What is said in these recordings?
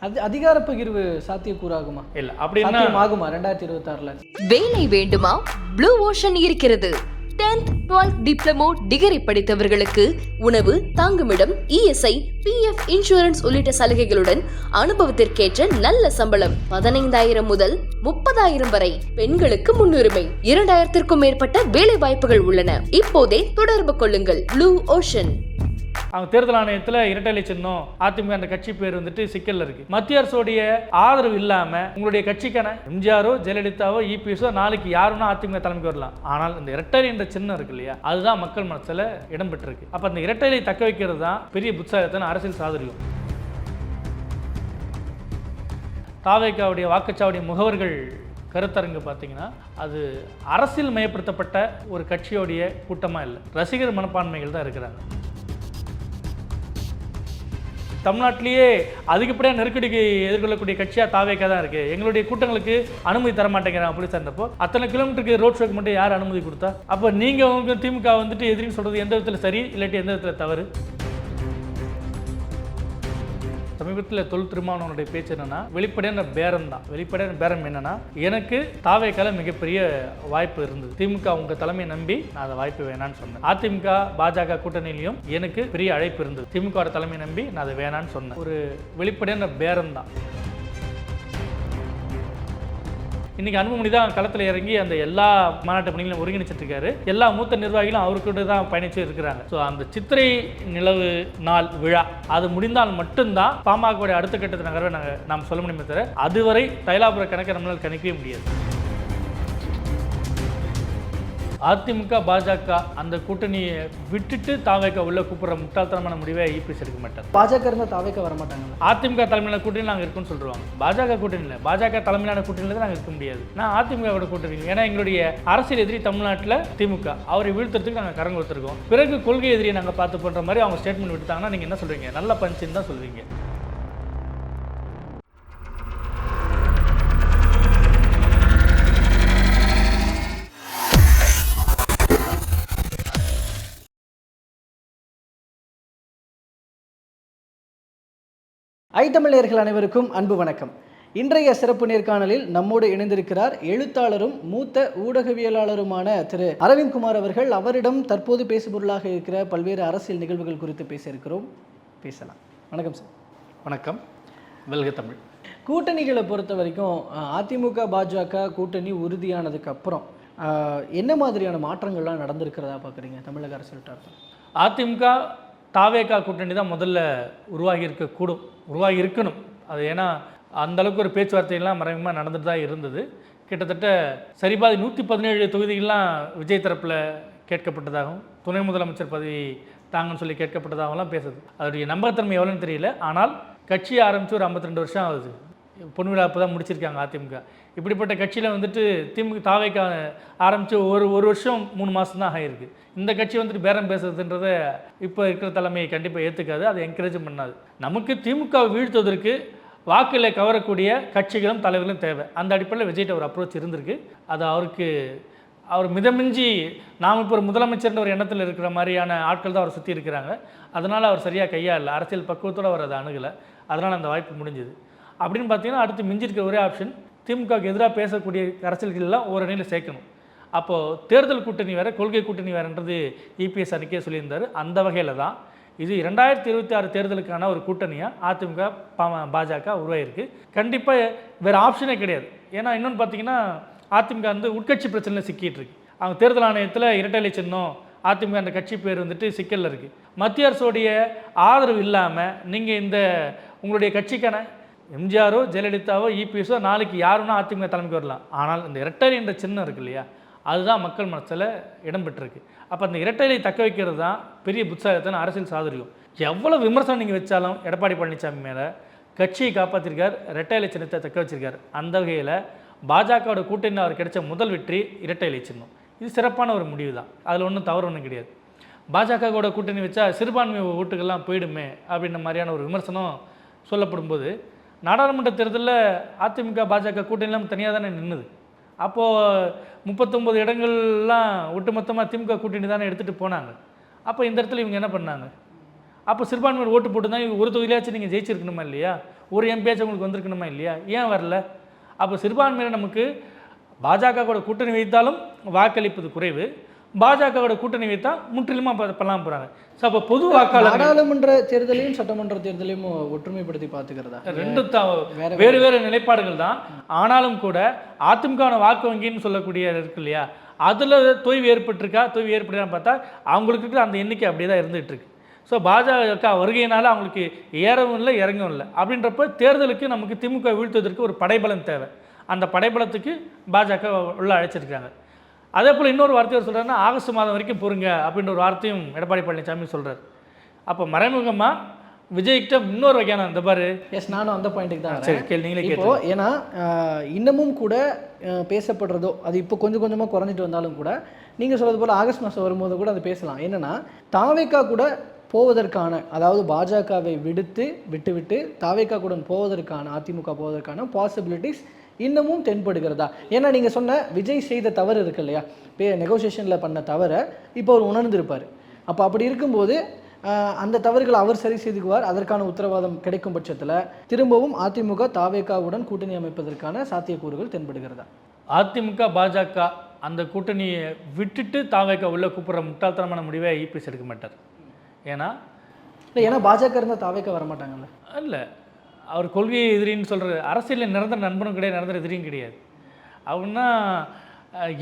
அது அதிகார பகிர்வு சாத்தியக்கூறாகுமா? இல்லை அப்படின்னா சாத்தியமாகுமா ரெண்டாயிரத்தி இருபத்தாறுல வேலை வேண்டுமா? ப்ளூ ஓஷன் இருக்கிறது. 10th 12th டிப்ளமோ டிகிரி படித்தவர்களுக்கு உணவு தங்குமிடம் இஎஸ்ஐ பிஎஃப் இன்சூரன்ஸ் உள்ளிட்ட சலுகைகளுடன் அனுபவத்திற்கேற்ற நல்ல சம்பளம் பதினைந்தாயிரம் முதல் முப்பதாயிரம் வரை பெண்களுக்கு முன்னுரிமை. இரண்டாயிரத்திற்கும் மேற்பட்ட வேலை வாய்ப்புகள் உள்ளன. இப்போதே தொடர்பு கொள்ளுங்கள். ப்ளூ ஓஷன் அவங்க தேர்தல் ஆணையத்தில் இரட்டை சின்னம் அதிமுக அந்த கட்சி பேர் வந்துட்டு சிக்கல்ல இருக்கு. மத்திய அரசுடைய ஆதரவு இல்லாம உங்களுடைய கட்சிக்கான எம்ஜிஆரோ ஜெயலலிதாவோ இபிஎஸோ நாளைக்கு யாருன்னா அதிமுக தலைமைக்கு வரலாம். ஆனால் இந்த இரட்டை என்ற சின்னம் இருக்கு இல்லையா? அதுதான் மக்கள் மனசுல இடம் பெற்றிருக்கு அப்ப அந்த இரட்டையை தக்க வைக்கிறது தான் பெரிய புத்தாயத்தன அரசியல் சாதுரியம். தாவேக்காவுடைய வாக்குச்சாவடி முகவர்கள் கருத்தரங்கு பார்த்தீங்கன்னா அது அரசியல் மயப்படுத்தப்பட்ட ஒரு கட்சியோடைய கூட்டமாக இல்லை. ரசிகர் மனப்பான்மைகள் தான் இருக்கிறாங்க. தமிழ்நாட்டிலேயே அதிகப்படியாக நெருக்கடிக்கு எதிர்கொள்ளக்கூடிய கட்சியாக தாவேக்கா தான் இருக்குது எங்களுடைய கூட்டங்களுக்கு அனுமதி தர மாட்டேங்கிறாங்க அப்படி சேர்ந்தப்போ அத்தனை கிலோமீட்டருக்கு ரோட் ஷோக்கு மட்டும் யார் அனுமதி கொடுத்தா? அப்போ நீங்கள் உங்களுக்கு திமுக வந்துட்டு எதிரின்னு சொல்கிறது எந்த விதத்தில் சரி இல்லாட்டி எந்த விதத்தில் தவறு? சமீபத்தில் தொல் திருமாவளவனுடைய பேச்சு என்னன்னா வெளிப்படையான பேரம் தான். வெளிப்படையான பேரம் என்னன்னா எனக்கு தாவேக்கால மிகப்பெரிய வாய்ப்பு இருந்தது. திமுக உங்க தலைமையை நம்பி நான் அதை வாய்ப்பு வேணான்னு சொன்னேன். அதிமுக பாஜக கூட்டணியிலையும் எனக்கு பெரிய அழைப்பு இருந்தது. திமுக தலைமையை நம்பி நான் அதை வேணான்னு சொன்னேன். ஒரு வெளிப்படையான பேரம் தான். இன்னைக்கு அன்புமணி தான் களத்தில் இறங்கி அந்த எல்லா மாநாட்டு பணிகளையும் ஒருங்கிணைச்சிட்டு இருக்காரு எல்லா மூத்த நிர்வாகிகளும் அவர்கிட்ட தான் பயணிச்சு இருக்கிறாங்க. ஸோ அந்த சித்திரை நிலவு நாள் விழா அது முடிந்தால் மட்டும்தான் பாமகவுடைய அடுத்த கட்டத்தை நகர்வை நாங்கள் நாம் சொல்ல முடியுமே தவிர அதுவரை தைலாபுர கணக்கை நம்மளால் கணிக்கவே முடியாது. அதிமுக பாஜக அந்த கூட்டணியை விட்டுட்டு தாவேக்க உள்ள கூப்பிடுற முட்டாள்தனமான முடிவை இபிஎஸ் எடுக்க மாட்டார் பாஜக இருந்தால் தாவேக்க வர மாட்டாங்களா அதிமுக தலைமையிலான கூட்டணி நாங்கள் இருக்குன்னு சொல்லிடுவாங்க பாஜக கூட்டணியில் பாஜக தலைமையிலான கூட்டணியில் தான் நாங்கள் இருக்க முடியாது. நான் அதிமுகவோட கூட்டணி ஏன்னா எங்களுடைய அரசியல் எதிரி தமிழ்நாட்டில் திமுக. அவரை வீழ்த்துறதுக்கு நாங்கள் கரங்க கொடுத்துருக்கோம் பிறகு கொள்கை எதிரியை நாங்கள் பார்த்து பண்ணுற மாதிரி அவங்க ஸ்டேட்மெண்ட் விட்டுட்டாங்கன்னா நீங்கள் என்ன சொல்வீங்க நல்ல பஞ்சுன்னு தான் சொல்வீங்க. ஐத்தமிழர்கள் அனைவருக்கும் அன்பு வணக்கம். இன்றைய சிறப்பு நேர்காணலில் நம்மோடு இணைந்திருக்கிறார் எழுத்தாளரும் மூத்த ஊடகவியலாளருமான திரு அரவிந்த் குமார் அவர்கள். அவரிடம் தற்போது பேசுபொருளாக இருக்கிற பல்வேறு அரசியல் நிகழ்வுகள் குறித்து பேச இருக்கிறோம் பேசலாம். வணக்கம் சார். வணக்கம். வெல்க தமிழ். கூட்டணிகளை பொறுத்த வரைக்கும் அதிமுக பாஜக கூட்டணி உறுதியானதுக்கு அப்புறம் என்ன மாதிரியான மாற்றங்கள்லாம் நடந்திருக்கிறதா பார்க்குறீங்க தமிழக அரசியல் அதிமுக தாவேகா கூட்டணி தான் முதல்ல உருவாகி இருக்கக்கூடும் உருவாகி இருக்கணும் அது ஏன்னா அந்த அளவுக்கு ஒரு பேச்சுவார்த்தையெல்லாம் மறைமுகமாக நடந்துட்டு தான் இருந்தது. கிட்டத்தட்ட சரிபாதி நூற்றி பதினேழு தொகுதிகள்லாம் விஜய் தரப்பில் கேட்கப்பட்டதாகவும் துணை முதலமைச்சர் பதவி தாங்கன்னு சொல்லி கேட்கப்பட்டதாகலாம் பேசுது. அதோடைய நம்பகத்தன்மை எவ்வளோன்னு தெரியல. ஆனால் கட்சியை ஆரம்பித்து ஒரு 52 வருஷம் ஆகுது. பொன் விழா இப்போ தான் முடிச்சிருக்காங்க அதிமுக. இப்படிப்பட்ட கட்சியில் வந்துட்டு திமுக தாவைக்க ஆரம்பித்து ஒரு ஒரு வருஷம் மூணு மாதம் தான் ஆகிருக்கு இந்த கட்சி வந்துட்டு பேரம் பேசுறதுன்றதை இப்போ இருக்கிற தலைமையை கண்டிப்பாக ஏற்றுக்காது அதை என்கரேஜ் பண்ணாது. நமக்கு திமுக வீழ்த்துவதற்கு வாக்கில் கவரக்கூடிய கட்சிகளும் தலைவர்களும் தேவை. அந்த அடிப்படையில் விஜய்கிட்ட ஒரு அப்ரோச் இருந்திருக்கு. அது அவருக்கு அவர் மிதமிஞ்சி நாம் இப்போ ஒரு முதலமைச்சர்ன்ற ஒரு எண்ணத்தில் இருக்கிற மாதிரியான ஆட்கள் தான் அவர் சுற்றி இருக்கிறாங்க. அதனால் அவர் சரியாக கையாளல அரசியல் பக்குவத்தோடு அவர் அதை அணுகலை. அதனால் அந்த வாய்ப்பு முடிஞ்சுது. அப்படின்னு பார்த்தீங்கன்னா அடுத்து மிஞ்சிருக்கிற ஒரே ஆப்ஷன் திமுகவுக்கு எதிராக பேசக்கூடிய அரசியல்களெல்லாம் ஒரு அணியில் சேர்க்கணும். அப்போது தேர்தல் கூட்டணி வேறு கொள்கை கூட்டணி வேறுன்றது இபிஎஸ் அன்றைக்கே சொல்லியிருந்தார். அந்த வகையில் தான் இது இரண்டாயிரத்தி இருபத்தி ஆறு தேர்தலுக்கான ஒரு கூட்டணியாக அதிமுக பாஜக உருவாயிருக்கு. கண்டிப்பாக வேறு ஆப்ஷனே கிடையாது. ஏன்னா இன்னொன்று பார்த்தீங்கன்னா அதிமுக வந்து உட்கட்சி பிரச்சனையில் சிக்கிட்டு இருக்கு. அவங்க தேர்தல் ஆணையத்தில் இரட்டை சின்னம் அதிமுக அந்த கட்சி பேர் வந்துட்டு சிக்கலில் இருக்குது மத்திய அரசுடைய ஆதரவு இல்லாமல் நீங்கள் இந்த உங்களுடைய கட்சிக்கான எம்ஜிஆரோ ஜெயலலிதாவோ இபிஎஸோ நாளைக்கு யாருன்னா அதிமுக தலைமைக்கு வரலாம். ஆனால் இந்த இரட்டை என்ற சின்னம் இருக்கு இல்லையா? அதுதான் மக்கள் மனசில் இடம்பெற்றிருக்கு அப்போ அந்த இரட்டையை தக்க வைக்கிறது தான் பெரிய புத்தாயத்தன அரசியல் சாதுரியம் எவ்வளோ விமர்சனம் நீங்கள் வச்சாலும் எடப்பாடி பழனிசாமி மேலே கட்சியை காப்பாற்றிருக்கார் இரட்டை இலை சின்னத்தை தக்க வச்சிருக்கார். அந்த வகையில் பாஜகவோட கூட்டணி அவர் கிடைச்ச முதல் வெற்றி இரட்டை இலை சின்னம். இது சிறப்பான ஒரு முடிவு தான். அதில் ஒன்றும் தவறு ஒன்றும் கிடையாது. பாஜகவோட கூட்டணி வச்சா சிறுபான்மை ஓட்டுகள்லாம் போயிடுமே அப்படின்ற மாதிரியான ஒரு விமர்சனம் சொல்லப்படும்போது நாடாளுமன்ற தேர்தலில் அதிமுக பாஜக கூட்டணிலாம் தனியாக தானே நின்றுது அப்போது முப்பத்தொம்பது இடங்கள்லாம் ஒட்டுமொத்தமாக திமுக கூட்டணி தானே எடுத்துகிட்டு போனாங்க. அப்போ இந்த இடத்துல இவங்க என்ன பண்ணாங்க? அப்போ சிறுபான்மையில் ஓட்டு போட்டு தான் இவங்க ஒரு தொகுதியிலாச்சும் நீங்கள் ஜெயிச்சிருக்கணுமா இல்லையா? ஒரு எம்பியாச்சும் உங்களுக்கு வந்திருக்கணுமா இல்லையா? ஏன் வரல? அப்போ சிறுபான்மையினர் நமக்கு பாஜக கூட கூட்டணி வைத்தாலும் வாக்களிப்பது குறைவு. பாஜக கூட கூட்டணி வைத்தா முற்றிலுமா பண்ணலாம் போகிறாங்க ஸோ அப்போ பொது வாக்காளர் நாடாளுமன்ற தேர்தலையும் சட்டமன்ற தேர்தலையும் ஒற்றுமைப்படுத்தி பார்த்துக்கிறதா? ரெண்டு வேற வேறு நிலைப்பாடுகள் தான். ஆனாலும் கூட அதிமுக வாக்கு வங்கின்னு சொல்லக்கூடிய இருக்கு இல்லையா? அதில் தொய்வு ஏற்பட்டிருக்கா? தொய்வு ஏற்படுறான்னு பார்த்தா அவங்களுக்கு இருக்கிற அந்த எண்ணிக்கை அப்படியே தான் இருந்துகிட்டு இருக்கு. ஸோ பாஜக வருகையினால அவங்களுக்கு ஏறவும் இல்லை இறங்கவும் இல்லை. அப்படின்றப்ப தேர்தலுக்கு நமக்கு திமுக வீழ்த்துவதற்கு ஒரு படைபலம் தேவை. அந்த படைபலத்துக்கு பாஜக உள்ள அழைச்சிருக்காங்க அதே போல் இன்னொரு வார்த்தை அவர் சொல்கிறாருன்னா ஆகஸ்ட் மாதம் வரைக்கும் பொறுங்க அப்படின்ற ஒரு வார்த்தையும் எடப்பாடி பழனிசாமி சொல்கிறார் அப்போ மறைமுகமாக விஜய்கிட்ட இன்னொரு வகையான இந்த பாரு எஸ் நானும் அந்த பாயிண்ட்டுக்கு தான். சரி கேள்வி நீங்களே இப்போ கேட்டு ஏன்னா இன்னமும் கூட பேசப்படுறதோ அது இப்போ கொஞ்சம் கொஞ்சமாக குறைஞ்சிட்டு வந்தாலும் கூட நீங்கள் சொல்றது போல் ஆகஸ்ட் மாதம் வரும்போது கூட அது பேசலாம். என்னன்னா தாவேக்கா கூட போவதற்கான அதாவது பாஜகவை விடுத்து விட்டுவிட்டு தாவேக்கா கூட போவதற்கான அதிமுக போவதற்கான பாசிபிலிட்டிஸ் இன்னமும் தென்படுகிறதா? ஏன்னா நீங்கள் சொன்ன விஜய் செய்த தவறு இருக்கு இல்லையா? பே நெகோசியேஷனில் பண்ண தவறை இப்போ அவர் உணர்ந்திருப்பார். அப்போ அப்படி இருக்கும்போது அந்த தவறுகளை அவர் சரி செய்துக்குவார். அதற்கான உத்தரவாதம் கிடைக்கும் பட்சத்தில் திரும்பவும் அதிமுக தாவேகாவுடன் கூட்டணி அமைப்பதற்கான சாத்தியக்கூறுகள் தென்படுகிறதா? அதிமுக பாஜக அந்த கூட்டணியை விட்டுட்டு தாவேக்கா உள்ள கூப்பிட்ற முட்டாள்தனமான முடிவை இபிஎஸ் எடுக்க மாட்டார். ஏன்னா இல்லை ஏன்னா பாஜக இருந்தால் தாவேக்கா வரமாட்டாங்கல்ல? இல்லை. அவர் கொள்கை எதிரின்னு சொல்கிற அரசியலில் நிரந்தர நண்பனும் கிடையாது நிரந்தர எதிரியும் கிடையாது. அவனா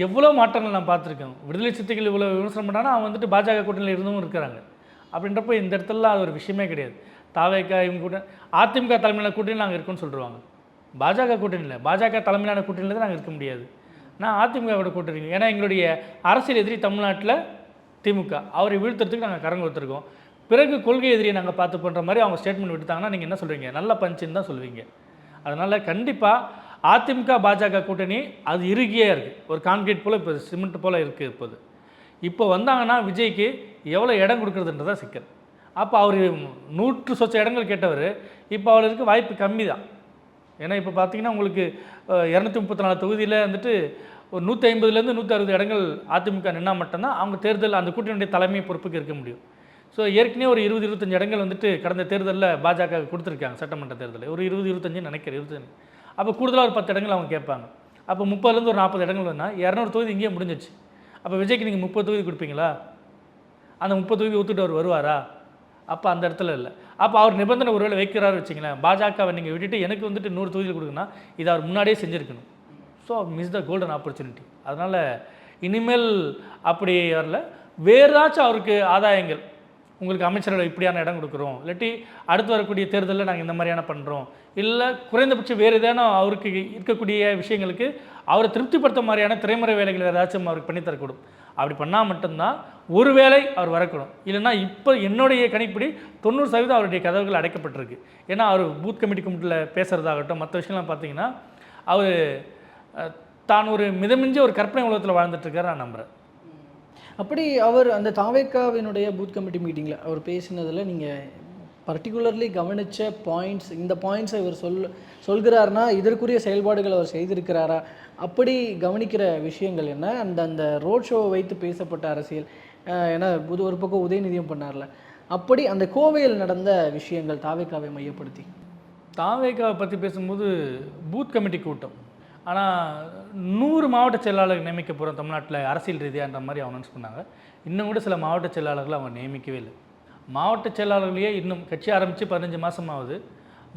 எவ்வளோ மாற்றங்கள் நான் பார்த்துருக்கேன். விடுதலை சித்தைகள் இவ்வளோ விமர்சனம் பண்ணானா அவன் வந்துட்டு பாஜக கூட்டணியில் இருந்தும் இருக்கிறாங்க. அப்படின்றப்ப இந்த இடத்துல அது ஒரு விஷயமே கிடையாது. தாவேக்கா இவங்க கூட்டம் அதிமுக தலைமையிலான கூட்டணியில் நாங்கள் இருக்கோம்னு சொல்லிடுவாங்க பாஜக கூட்டணியில் பாஜக தலைமையிலான கூட்டணியில் தான் நாங்கள் இருக்க முடியாது. நான் அதிமுகவோட கூட்டணி ஏன்னா எங்களுடைய அரசியல் எதிரி தமிழ்நாட்டில் திமுக. அவரை வீழ்த்துறதுக்கு நாங்கள் கரங்க கொடுத்துருக்கோம் பிறகு கொள்கை எதிரியை நாங்கள் பார்த்து பண்ணுற மாதிரி அவங்க ஸ்டேட்மெண்ட் விட்டுட்டாங்கன்னா நீங்கள் என்ன சொல்கிறீங்க நல்ல பஞ்சுன்னு தான் சொல்லுவீங்க. அதனால் கண்டிப்பாக அதிமுக பாஜக கூட்டணி அது இறுகியே இருக்குது ஒரு கான்கிரீட் போல் இப்போ சிமெண்ட் போல் இருக்குது இப்போது. இப்போ வந்தாங்கன்னா விஜய்க்கு எவ்வளோ இடம் கொடுக்குறதுன்றதான் சிக்கல். அப்போ அவர் நூற்று சொச்ச இடங்கள் கேட்டவர் இப்போ அவருக்கு வாய்ப்பு கம்மி தான் ஏன்னா இப்போ பார்த்தீங்கன்னா உங்களுக்கு இரநூத்தி முப்பத்தி நாலு தொகுதியில் வந்துட்டு ஒரு நூற்றி ஐம்பதுலேருந்து நூற்றி அறுபது இடங்கள் அதிமுக நின்னா மட்டும்தான் அவங்க தேர்தல் அந்த கூட்டணியுடைய தலைமை பொறுப்புக்கு இருக்க முடியும். ஸோ ஏற்கனவே ஒரு இருபது இருபத்தஞ்சு இடங்கள் வந்துட்டு கடந்த தேர்தலில் பாஜக கொடுத்துருக்காங்க சட்டமன்ற தேர்தலில். ஒரு இருபது இருபத்தஞ்சு நினைக்கிறேன் இருபத்தஞ்சு அப்போ கூடுதலாக ஒரு பத்து இடங்கள் அவங்க கேட்பாங்க. அப்போ முப்பதுலேருந்து ஒரு நாற்பது இடங்கள் வேணால் இரநூறு தொகுதி இங்கேயே முடிஞ்சிச்சு. அப்போ விஜய்க்கு நீங்கள் முப்பது தொகுதி கொடுப்பீங்களா? அந்த முப்பது தொகுதி ஒத்துட்டு அவர் வருவாரா? அப்போ அந்த இடத்துல இல்லை. அப்போ அவர் நிபந்தனை ஒருவேளை வைக்கிறாரு வச்சிங்களேன் பாஜகவை நீங்கள் விட்டுட்டு எனக்கு வந்துட்டு நூறு தொகுதியில் கொடுக்குன்னா இதை அவர் முன்னாடியே செஞ்சுருக்கணும். So miss the golden opportunity அதனால் இனிமேல் அப்படி வரல. வேறு ஏதாச்சும் அவருக்கு ஆதாயங்கள் உங்களுக்கு அமைச்சரவை இப்படியான இடம் கொடுக்குறோம். இல்லாட்டி அடுத்து வரக்கூடிய தேர்தலில் நாங்கள் இந்த மாதிரியான பண்ணுறோம் இல்லை குறைந்தபட்சம் வேறு ஏதேனும் அவருக்கு இருக்கக்கூடிய விஷயங்களுக்கு அவரை திருப்திப்படுத்த மாதிரியான திரைமுறை வேலைகள் ஏதாச்சும் அவருக்கு பண்ணித்தரக்கூடும் அப்படி பண்ணால் மட்டும்தான் ஒருவேளை அவர் வரக்கூடும். இல்லைன்னா இப்போ என்னுடைய கணிப்படி தொண்ணூறு சதவீதம் அவருடைய கதவுகள் அடைக்கப்பட்டிருக்கு. ஏன்னா அவர் பூத் கமிட்டி கும்பிட்டில் பேசுகிறதாகட்டும் மற்ற விஷயம்லாம் பார்த்தீங்கன்னா அவர் தான் ஒரு மிதமிஞ்சி ஒரு கற்பனை உலகத்தில் வாழ்ந்துட்டுருக்காரு நான் நம்புகிறேன் அப்படி அவர் அந்த தாவேக்காவினுடைய பூத் கமிட்டி மீட்டிங்கில் அவர் பேசினதில் நீங்கள் பர்டிகுலர்லி கவனித்த பாயிண்ட்ஸ் இந்த பாயிண்ட்ஸை இவர் சொல் சொல்கிறாருன்னா இதற்குரிய செயல்பாடுகள் அவர் செய்திருக்கிறாரா? அப்படி கவனிக்கிற விஷயங்கள் என்ன? அந்த அந்த ரோட் ஷோவை வைத்து பேசப்பட்ட அரசியல் ஏன்னா புது ஒரு பக்கம் உதயநிதியும் பண்ணார்ல. அப்படி அந்த கோவையில் நடந்த விஷயங்கள் தாவேக்காவை மையப்படுத்தி. தாவேக்காவை பற்றி பேசும்போது பூத் கமிட்டி கூட்டம். ஆனால் நூறு மாவட்ட செயலாளர்கள் நியமிக்க போகிறோம் தமிழ்நாட்டில் அரசியல் ரீதியான்ற மாதிரி அனௌன்ஸ் பண்ணாங்க. இன்னும் கூட சில மாவட்ட செயலாளர்களை அவங்க நியமிக்கவே இல்லை. மாவட்ட செயலாளர்களையே இன்னும் கட்சி ஆரம்பித்து பதினஞ்சு மாதம் ஆகுது.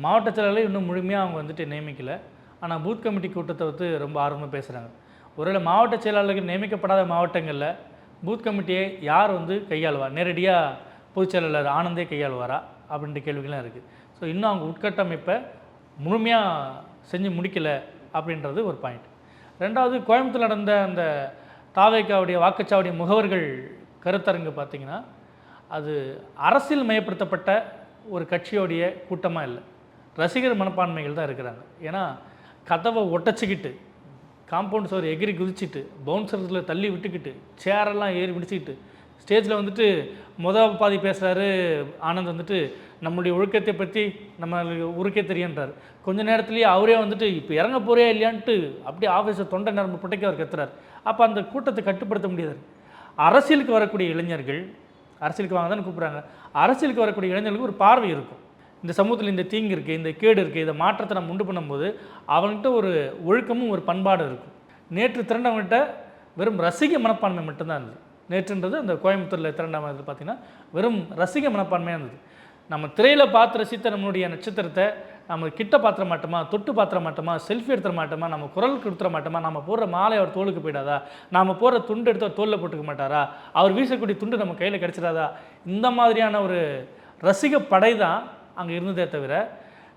மாவட்ட செயலாளர்களே இன்னும் முழுமையாக அவங்க வந்துட்டு நியமிக்கலை. ஆனால் பூத் கமிட்டி கூட்டத்தை வந்து ரொம்ப ஆர்வமாக பேசுகிறாங்க ஒருவேளை மாவட்ட செயலாளர்கள் நியமிக்கப்படாத மாவட்டங்களில் பூத் கமிட்டியை யார் வந்து கையாளுவார் நேரடியாக பொதுச் செயலாளர் ஆனந்தே கையாளுவாரா? அப்படின்ற கேள்விகள்லாம் இருக்குது ஸோ இன்னும் அவங்க உட்கட்டமைப்பை முழுமையாக செஞ்சு முடிக்கலை. அப்படின்றது ஒரு பாயிண்ட் ரெண்டாவது கோயம்புத்தூர் நடந்த அந்த தாவேக்காவுடைய வாக்குச்சாவடி முகவர்கள் கருத்தரங்கு பார்த்திங்கன்னா அது அரசியல் மயப்படுத்தப்பட்ட ஒரு கட்சியோடைய கூட்டமாக இல்லை. ரசிகர் மனப்பான்மைகள் தான் இருக்கிறாங்க. ஏன்னா கதவை ஒட்டச்சிக்கிட்டு காம்பவுண்ட் சுவர் எகிரி குதிச்சிட்டு பவுன்சர்ஸில் தள்ளி விட்டுக்கிட்டு சேரெல்லாம் ஏறி பிடிச்சிக்கிட்டு ஸ்டேஜில் வந்துட்டு மொதல் பாதி பேசுகிறாரு ஆனந்த் வந்துட்டு நம்மளுடைய ஒழுக்கத்தை பற்றி நம்மளுக்கு உருக்கே தெரியன்றார். கொஞ்ச நேரத்துலேயே அவரே வந்துட்டு இப்போ இறங்க போறியா இல்லையான்ட்டு அப்படியே ஆஃபீஸை தொண்டை நரம்பு புட்டைக்கு அவர் கத்துறாரு. அப்போ அந்த கூட்டத்தை கட்டுப்படுத்த முடியாது. அரசியலுக்கு வரக்கூடிய இளைஞர்கள் அரசியலுக்கு வாங்க தானே கூப்பிட்றாங்க. அரசியலுக்கு வரக்கூடிய இளைஞர்களுக்கு ஒரு பார்வை இருக்கும். இந்த சமூகத்தில் இந்த தீங்கு இருக்குது இந்த கேடு இருக்குது இதை மாற்றத்தை நம்ம உண்டு பண்ணும்போது அவன்கிட்ட ஒரு ஒழுக்கமும் ஒரு பண்பாடும் இருக்கும். நேற்று திரண்டவங்ககிட்ட வெறும் ரசிக மனப்பான்மை மட்டும்தான் இருந்தது. நேற்றுன்றது அந்த கோயம்புத்தூரில் திரண்டாமல் பார்த்திங்கன்னா வெறும் ரசிக மனப்பான்மையாக இருந்தது. நம்ம திரையில் பார்த்து ரசித்த நம்மளுடைய நட்சத்திரத்தை நம்ம கிட்ட பாத்திர மாட்டோமா தொட்டு பாத்திர மாட்டோமா செல்ஃபி எடுத்துட மாட்டோமா நம்ம குரல் கொடுத்துட மாட்டோமா நம்ம போடுற மாலை அவர் தோலுக்கு போயிடாதா? நம்ம போடுற துண்டு எடுத்து அவர் தோலில் போட்டுக்க மாட்டாரா? அவர் வீசக்கூடிய துண்டு நம்ம கையில் கிடச்சிடாதா? இந்த மாதிரியான ஒரு ரசிக படை தான் அங்கே இருந்ததே தவிர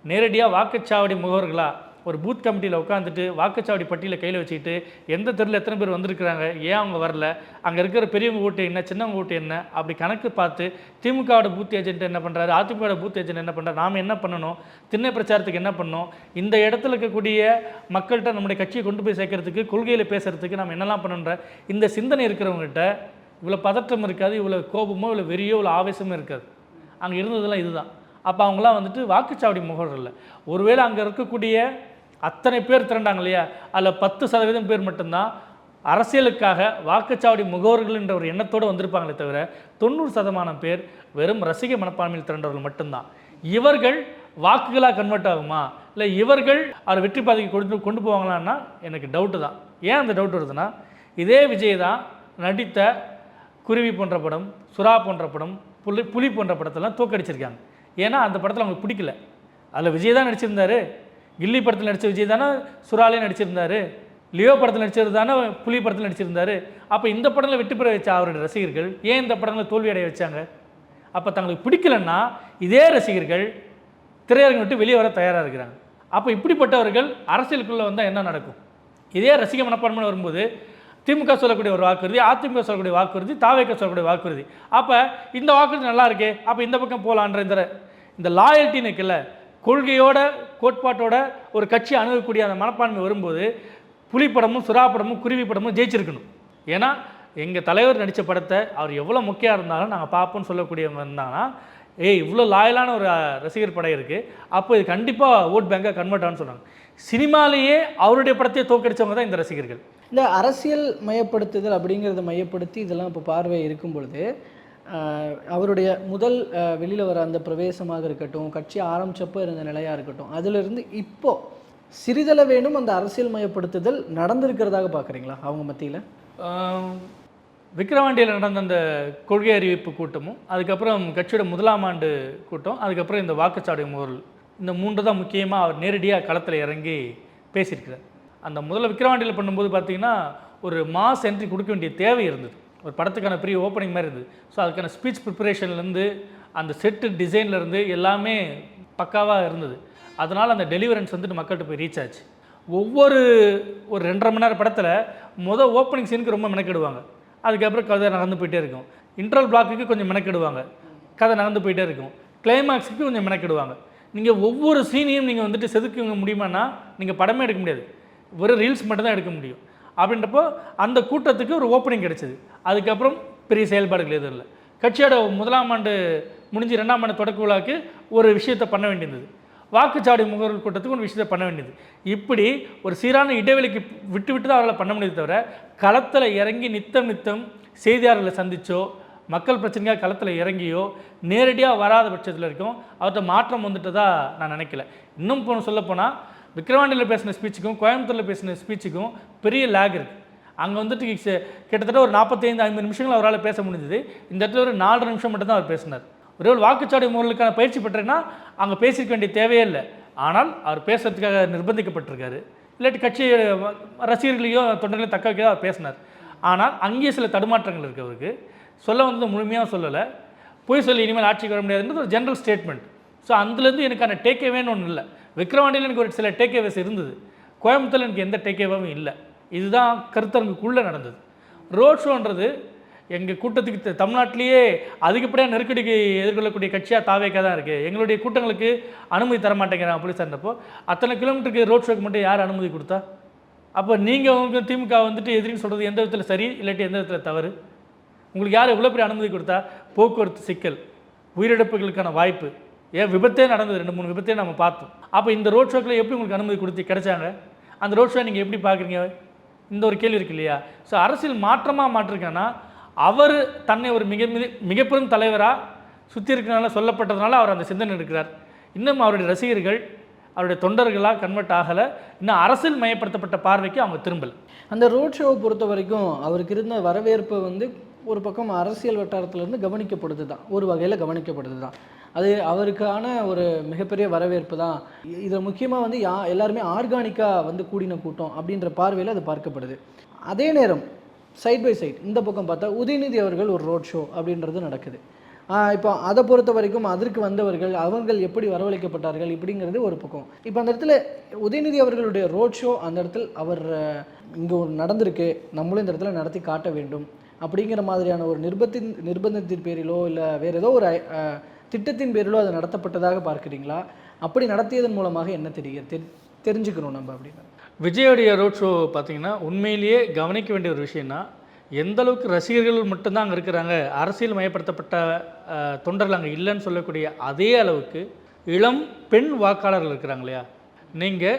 நேரடியாக வாக்குச்சாவடி முகவர்களாக ஒரு பூத் கமிட்டியில் உட்காந்துட்டு வாக்குச்சாவடி பட்டியில் கையில் வச்சுக்கிட்டு எந்த தெருவில் எத்தனை பேர் வந்திருக்கிறாங்க ஏன் அவங்க வரல அங்கே இருக்கிற பெரியவங்க ஓட்டு என்ன சின்னவங்க ஓட்டு என்ன அப்படி கணக்கு பார்த்து திமுகவோட பூத் ஏஜென்ட் என்ன பண்ணுறாரு அதிமுகவோட பூத் ஏஜென்ட் என்ன பண்ணுறாரு நாம் என்ன பண்ணணும் திண்ணை பிரச்சாரத்துக்கு என்ன பண்ணணும் இந்த இடத்துல இருக்கக்கூடிய மக்கள்கிட்ட நம்முடைய கட்சியை கொண்டு போய் சேர்க்கறதுக்கு கொள்கையில் பேசுகிறதுக்கு நம்ம என்னெல்லாம் பண்ணணுன்ற இந்த சிந்தனை இருக்கிறவங்ககிட்ட இவ்வளோ பதற்றம் இருக்காது இவ்வளோ கோபமோ இவ்வளோ வெறியோ இவ்வளோ ஆவேசமோ இருக்காது. அங்கே இருந்ததெல்லாம் இதுதான். அப்போ அவங்களாம் வந்துட்டு வாக்குச்சாவடி முகவர்கள் இல்லை. ஒருவேளை அங்கே இருக்கக்கூடிய அத்தனை பேர் திரண்டாங்க இல்லையா? அதில் பத்து சதவீதம் பேர் மட்டும்தான் அரசியலுக்காக வாக்குச்சாவடி முகவர்கள் என்ற ஒரு எண்ணத்தோடு வந்திருப்பாங்களே தவிர தொண்ணூறு சதமானம் பேர் வெறும் ரசிக மனப்பான்மையில் திரண்டவர்கள் மட்டும்தான். இவர்கள் வாக்குகளாக கன்வெர்ட் ஆகுமா? இல்லை இவர்கள் அவர் வெற்றி பாதைக்கு கொண்டு கொண்டு போவாங்களான்னா எனக்கு டவுட்டு தான். ஏன் அந்த டவுட் வருதுன்னா இதே விஜய் தான் நடித்த குருவி போன்ற படம் சுறா போன்ற படம் புலி புலி போன்ற படத்தெல்லாம் தோக்கடிச்சிருக்காங்க. ஏன்னா அந்த படத்தில் அவங்களுக்கு பிடிக்கல. அதில் விஜய் தான் நடிச்சிருந்தாரு. கில்லி படத்தில் நடித்த விஜய் தானே சுறாலே நடிச்சிருந்தாரு. லியோ படத்தில் நடிச்சது தானே புலி படத்தில் நடிச்சிருந்தாரு. அப்போ இந்த படத்தில் வெற்றி பெற வச்ச அவருடைய ரசிகர்கள் ஏன் இந்த படங்களில் தோல்வி அடைய வச்சாங்க? அப்போ தங்களுக்கு பிடிக்கலன்னா இதே ரசிகர்கள் திரையரங்கம் விட்டு வெளியே வர தயாராக இருக்கிறாங்க. அப்போ இப்படிப்பட்டவர்கள் அரசியலுக்குள்ளே வந்தால் என்ன நடக்கும்? இதே ரசிக மனப்பான்மை வரும்போது திமுக சொல்லக்கூடிய ஒரு வாக்குறுதி அதிமுக சொல்லக்கூடிய வாக்குறுதி தாவேக்க சொல்லக்கூடிய வாக்குறுதி. அப்போ இந்த வாக்குறுதி நல்லா இருக்கே அப்போ இந்த பக்கம் போகலான்ற இந்த இந்த லாயல்ட்டின்னு இருக்குல்ல கொள்கையோட கோட்பாட்டோட ஒரு கட்சி அணுகக்கூடிய அந்த மனப்பான்மை வரும்போது புலிப்படமும் சுறா படமும் குருவி படமும் ஜெயிச்சிருக்கணும். ஏன்னா எங்கள் தலைவர் நடித்த படத்தை அவர் எவ்வளோ முக்கியம் இருந்தாலும் நாங்கள் பார்ப்போம்னு சொல்லக்கூடியவங்க இருந்தாங்கன்னா ஏய் இவ்வளோ லாயலான ஒரு ரசிகர் படம் இருக்குது அப்போ இது கண்டிப்பாக ஓட் பேங்காக கன்வெர்ட் ஆகும்னு சொன்னாங்க. சினிமாலேயே அவருடைய படத்தையே தோக்கடிச்சவங்க தான் இந்த ரசிகர்கள். இந்த அரசியல் மையப்படுத்துதல் அப்படிங்கிறத மையப்படுத்தி இதெல்லாம் இப்போ பார்வை இருக்கும் பொழுது அவருடைய முதல் வெளியில் வர அந்த பிரவேசமாக இருக்கட்டும் கட்சி ஆரம்பிச்சப்போ இருந்த நிலையாக இருக்கட்டும் அதிலிருந்து இப்போ சிறிதளவேனும் அந்த அரசியல் மயப்படுத்துதல் நடந்திருக்கிறதாக பார்க்குறீங்களா அவங்க மத்தியில்? விக்ரவாண்டியில் நடந்த அந்த கொள்கை அறிவிப்பு கூட்டமும் அதுக்கப்புறம் கட்சியோட முதலாம் ஆண்டு கூட்டம் அதுக்கப்புறம் இந்த வாக்குச்சாவடி முகல் இந்த மூன்று தான் முக்கியமாக அவர் நேரடியாக களத்தில் இறங்கி பேசியிருக்கிறார். அந்த முதல்ல விக்ரவாண்டியில் பண்ணும்போது பார்த்திங்கன்னா ஒரு மாஸ் என்ட்ரி கொடுக்க வேண்டிய தேவை இருந்தது. ஒரு படத்துக்கான பெரிய ஓப்பனிங் மாதிரி இருந்தது. ஸோ அதுக்கான ஸ்பீச் ப்ரிப்பரேஷன்லேருந்து அந்த செட்டு டிசைன்லேருந்து எல்லாமே பக்காவாக இருந்தது. அதனால் அந்த டெலிவரன்ஸ் வந்துட்டு மக்கள்கிட்ட போய் ரீச் ஆச்சு. ஒவ்வொரு ஒரு ரெண்டரை மணி நேரம் படத்தில் மொதல் ஓப்பனிங் சீனுக்கு ரொம்ப மெனக்கெடுவாங்க. அதுக்கப்புறம் கதை நடந்து போயிட்டே இருக்கும். இன்ட்ரல் பிளாக்குக்கு கொஞ்சம் மெனக்கெடுவாங்க. கதை நடந்து போயிட்டே இருக்கும். கிளைமேக்ஸுக்கு கொஞ்சம் மெனக்கெடுவாங்க. நீங்கள் ஒவ்வொரு சீனையும் நீங்கள் வந்துட்டு செதுக்க முடியுமான்னா நீங்கள் படமே எடுக்க முடியாது. வெறும் ரீல்ஸ் மட்டும் தான் எடுக்க முடியும். அப்படின்றப்போ அந்த கூட்டத்துக்கு ஒரு ஓப்பனிங் கிடைச்சிது. அதுக்கப்புறம் பெரிய செயல்பாடுகள் எதுவும் இல்லை. கட்சியோட முதலாம் ஆண்டு முடிஞ்சு ரெண்டாம் ஆண்டு தொடக்க விழாக்கு ஒரு விஷயத்தை பண்ண வேண்டியிருந்தது. வாக்குச்சாவடி முகவர்கள் கூட்டத்துக்கு ஒரு விஷயத்தை பண்ண வேண்டியது இப்படி ஒரு சீரான இடைவெளிக்கு விட்டு விட்டு தான் அவர்களை பண்ண முடியுது தவிர களத்தில் இறங்கி நித்தம் நித்தம் செய்தியாளர்களை சந்திச்சோ மக்கள் பிரச்சனையாக களத்தில் இறங்கியோ நேரடியாக வராத பட்சத்தில் இருக்கும் அவர்கிட்ட மாற்றம் வந்துட்டதா நான் நினைக்கல. இன்னும் போன சொல்லப்போனால் விக்ரவாண்டியில் பேசின ஸ்பீச்சுக்கும் கோயம்புத்தூரில் பேசின ஸ்பீச்சுக்கும் பெரிய லேக் இருக்குது அங்கே வந்துட்டு கிட்டத்தட்ட ஒரு நாற்பத்தைந்து ஐம்பது நிமிஷங்கள் அவரால் பேச முடிஞ்சது. இந்த இடத்துல ஒரு நாலரை நிமிஷம் மட்டும் தான் அவர் பேசினார். ஒரே ஒரு வாக்குச்சாவடி முறைகளுக்கான பயிற்சி பெற்றேன்னா அங்கே பேசிக்க வேண்டிய தேவையே இல்லை. ஆனால் அவர் பேசுறதுக்காக நிர்பந்திக்கப்பட்டிருக்காரு. இல்லாட்டி கட்சி ரசிகர்களையோ ரசிகர்களையும் தொண்டர்களையும் தக்க வைக்க அவர் பேசினார். ஆனால் அங்கேயே சில தடுமாற்றங்கள் இருக்குது அவருக்கு. சொல்ல வந்தது முழுமையாக சொல்லலை. பொய் சொல்லி இனிமேல் ஆட்சிக்கு வர முடியாதுன்றது ஒரு ஜென்ரல் ஸ்டேட்மெண்ட் ஸோ அதுலேருந்து எனக்கான டேக்கேவேன்னு ஒன்றும் இல்லை. விக்ரவாண்டியில் எனக்கு ஒரு சில டேக்கேவேஸ் இருந்தது. கோயம்புத்தூரில் எனக்கு எந்த டேக்கேவாவும் இல்லை. இதுதான் கருத்தரங்குக்குள்ளே நடந்தது. ரோட் ஷோன்றது எங்கள் கூட்டத்துக்கு த- தமிழ்நாட்டிலேயே அதிகப்படியாக நெருக்கடிக்கு எதிர்கொள்ளக்கூடிய கட்சியாக தாவேக்கா தான் இருக்குது எங்களுடைய கூட்டங்களுக்கு அனுமதி தர மாட்டேங்கிறாங்க போலீஸார்ன்றப்போ அத்தனை கிலோமீட்டருக்கு ரோட் ஷோக்கு மட்டும் யார் அனுமதி கொடுத்தா? அப்போ நீங்கள் உங்களுக்கு திமுக வந்துட்டு எதிரின்னு சொல்கிறது எந்த விதத்தில் சரி இல்லாட்டி எந்த விதத்தில் தவறு? உங்களுக்கு யார் எவ்வளோ பெரிய அனுமதி கொடுத்தா? போக்குவரத்து சிக்கல் உயிரிழப்புகளுக்கான வாய்ப்பு. ஏன் விபத்தே நடந்தது ரெண்டு மூணு விபத்தே நம்ம பார்த்தோம். அப்போ இந்த ரோட் ஷோக்கில் எப்படி உங்களுக்கு அனுமதி கொடுத்து கிடைச்சாங்க? அந்த ரோட் ஷோ நீங்கள் எப்படி பார்க்குறீங்க? இந்த ஒரு கேள்வி இருக்கு இல்லையா? ஸோ அரசியல் மாற்றமாக மாற்றிருக்கேன்னா அவர் தன்னை ஒரு மிக மிக மிகப்பெரும் தலைவராக சுற்றி இருக்கிறனால சொல்லப்பட்டதுனால அவர் அந்த சிந்தனை இருக்கிறார் இன்னும் அவருடைய ரசிகர்கள் அவருடைய தொண்டர்களாக கன்வெர்ட் ஆகலை. இன்னும் அரசியல் மயப்படுத்தப்பட்ட பார்வைக்கு அவங்க திரும்பல. அந்த ரோட் ஷோவை பொறுத்த வரைக்கும் அவருக்கு இருந்த வரவேற்பு வந்து ஒரு பக்கம் அரசியல் வட்டாரத்திலேருந்து கவனிக்கப்படுது தான் ஒரு வகையில் கவனிக்கப்படுது தான் அது அவருக்கான ஒரு மிகப்பெரிய வரவேற்பு தான். இதில் முக்கியமாக வந்து யா எல்லாருமே ஆர்கானிக்காக வந்து கூடின கூட்டம் அப்படின்ற பார்வையில் அது பார்க்கப்படுது. அதே நேரம் சைட் பை சைட் இந்த பக்கம் பார்த்தா உதயநிதி அவர்கள் ஒரு ரோட் ஷோ அப்படின்றது நடக்குது. இப்போ அதை பொறுத்த வரைக்கும் அதற்கு வந்தவர்கள் அவர்கள் எப்படி வரவழைக்கப்பட்டார்கள் இப்படிங்கிறது ஒரு பக்கம். இப்போ அந்த இடத்துல உதயநிதி அவர்களுடைய ரோட் ஷோ அந்த இடத்துல அவர் இங்கே ஒரு நடந்திருக்கு நம்மளும் இந்த இடத்துல நடத்தி காட்ட வேண்டும் அப்படிங்கிற மாதிரியான ஒரு நிர்பத்தின் நிர்பந்தத்தின் பேரிலோ இல்லை வேறு ஏதோ ஒரு திட்டத்தின் பேரிலோ அது நடத்தப்பட்டதாக பார்க்குறீங்களா? அப்படி நடத்தியதன் மூலமாக என்ன தெரிய தெரி தெரிஞ்சுக்கணும் நம்ம அப்படின்னு. விஜயோடைய ரோட் ஷோ பார்த்தீங்கன்னா உண்மையிலேயே கவனிக்க வேண்டிய ஒரு விஷயம்னா எந்த அளவுக்கு ரசிகர்கள் மட்டும்தான் அங்கே இருக்கிறாங்க அரசியல் மயப்படுத்தப்பட்ட தொண்டர்கள் அங்கே இல்லைன்னு சொல்லக்கூடிய அதே அளவுக்கு இளம் பெண் வாக்காளர்கள் இருக்கிறாங்க இல்லையா? நீங்கள்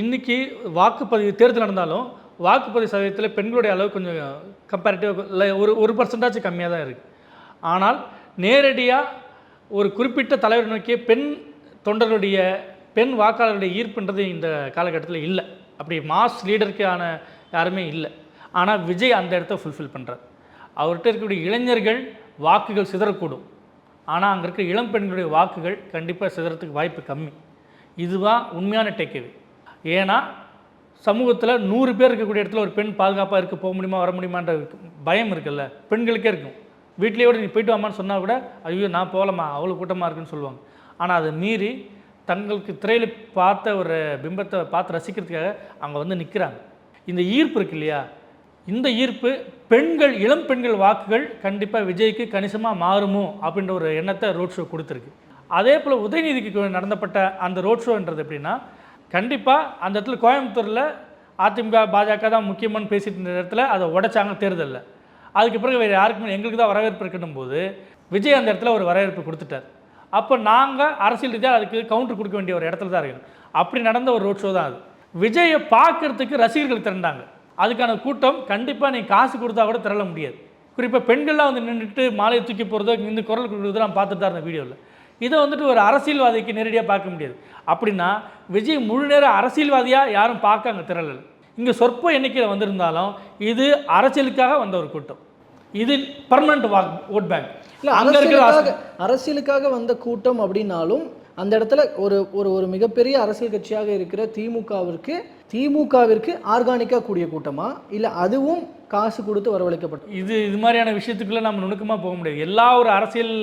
இன்றைக்கி வாக்குப்பதிவு தேர்தல் நடந்தாலும் வாக்குப்பதிவு சதவீதத்தில் பெண்களுடைய அளவு கொஞ்சம் கம்பேரிட்டிவ் இல்லை ஒரு ஒரு பர்சன்டாச்சும் கம்மியாக தான் இருக்குது ஆனால் நேரடியாக ஒரு குறிப்பிட்ட தலைவர் நோக்கிய பெண் தொண்டர்களுடைய பெண் வாக்காளருடைய ஈர்ப்புன்றது இந்த காலகட்டத்தில் இல்லை. அப்படி மாஸ் லீடருக்கான யாருமே இல்லை. ஆனால் விஜய் அந்த இடத்த ஃபுல்ஃபில் பண்ணுறார் அவர்கிட்ட இருக்கக்கூடிய இளைஞர்கள் வாக்குகள் சிதறக்கூடும். ஆனால் அங்கே இருக்கிற இளம் பெண்களுடைய வாக்குகள் கண்டிப்பாக சிதறத்துக்கு வாய்ப்பு கம்மி. இதுதான் உண்மையான டேக்கவே ஏன்னா சமூகத்தில் நூறு பேர் இருக்கக்கூடிய இடத்துல ஒரு பெண் பாதுகாப்பாக இருக்க போக முடியுமா வர முடியுமான்ற பயம் இருக்குல்ல? பெண்களுக்கே இருக்கும். வீட்லேயே கூட நீ போயிட்டு வாமான்னு சொன்னால் கூட ஐயோ நான் போகலாமா அவ்வளோ கூட்டமாக இருக்குன்னு சொல்லுவாங்க. ஆனால் அதை மீறி தங்களுக்கு திரையில் பார்த்த ஒரு பிம்பத்தை பார்த்து ரசிக்கிறதுக்காக அவங்க வந்து நிற்கிறாங்க இந்த ஈர்ப்பு இருக்கு இல்லையா? இந்த ஈர்ப்பு பெண்கள் இளம் பெண்கள் வாக்குகள் கண்டிப்பாக விஜய்க்கு கணிசமாக மாறுமோ அப்படின்ற ஒரு எண்ணத்தை ரோட் ஷோ கொடுத்துருக்கு. அதே போல் உதயநிதிக்கு நடந்தப்பட்ட அந்த ரோட் ஷோன்றது எப்படின்னா கண்டிப்பாக அந்த இடத்துல கோயம்புத்தூரில் அதிமுக பாஜக தான் முக்கியமானு பேசிட்டு இருந்த இடத்துல அதை உடைச்சாங்க தேர்தலில். அதுக்கு பிறகு வேறு யாருக்குமே எங்களுக்கு தான் வரவேற்பு இருக்கணும் போது விஜய் அந்த இடத்துல ஒரு வரவேற்பு கொடுத்துட்டார். அப்போ நாங்கள் அரசியல் ரீதியாக அதுக்கு கவுண்டர் கொடுக்க வேண்டிய ஒரு இடத்துல தான் இருக்கணும் அப்படி நடந்த ஒரு ரோட் ஷோ தான் அது. விஜயை பார்க்கறதுக்கு ரசிகர்கள் திரண்டாங்க. அதுக்கான கூட்டம் கண்டிப்பாக நீ காசு கொடுத்தா கூட திரள முடியாது. குறிப்பாக பெண்கள்லாம் வந்து நின்றுட்டு மாலையை தூக்கி போகிறதோ இந்த குரல் கொடுக்குறதோ நான் பார்த்துட்டு தான் இருந்தேன் வீடியோவில் இதை வந்துட்டு ஒரு அரசியல்வாதிக்கு நேரடியாக பார்க்க முடியாது. அப்படின்னா விஜய் முழு நேரம் அரசியல்வாதியாக யாரும் பார்க்க அங்கே திரளல. இங்கே சொற்ப எண்ணிக்கையில் வந்திருந்தாலும் இது அரசியலுக்காக வந்த ஒரு கூட்டம். இது பர்மனண்ட் வாக் ஓட் பேங்க் இல்லை அங்கே இருக்கிற அரசியலுக்காக வந்த கூட்டம் அப்படின்னாலும் அந்த இடத்துல ஒரு ஒரு ஒரு மிகப்பெரிய அரசியல் கட்சியாக இருக்கிற திமுகவிற்கு திமுகவிற்கு ஆர்கானிக்காக கூடிய கூட்டமா? இல்லை அதுவும் காசு கொடுத்து வரவழைக்கப்பட்ட இது இது மாதிரியான விஷயத்துக்குள்ளே நம்ம நுணுக்கமாக போக முடியாது. எல்லா ஒரு அரசியல்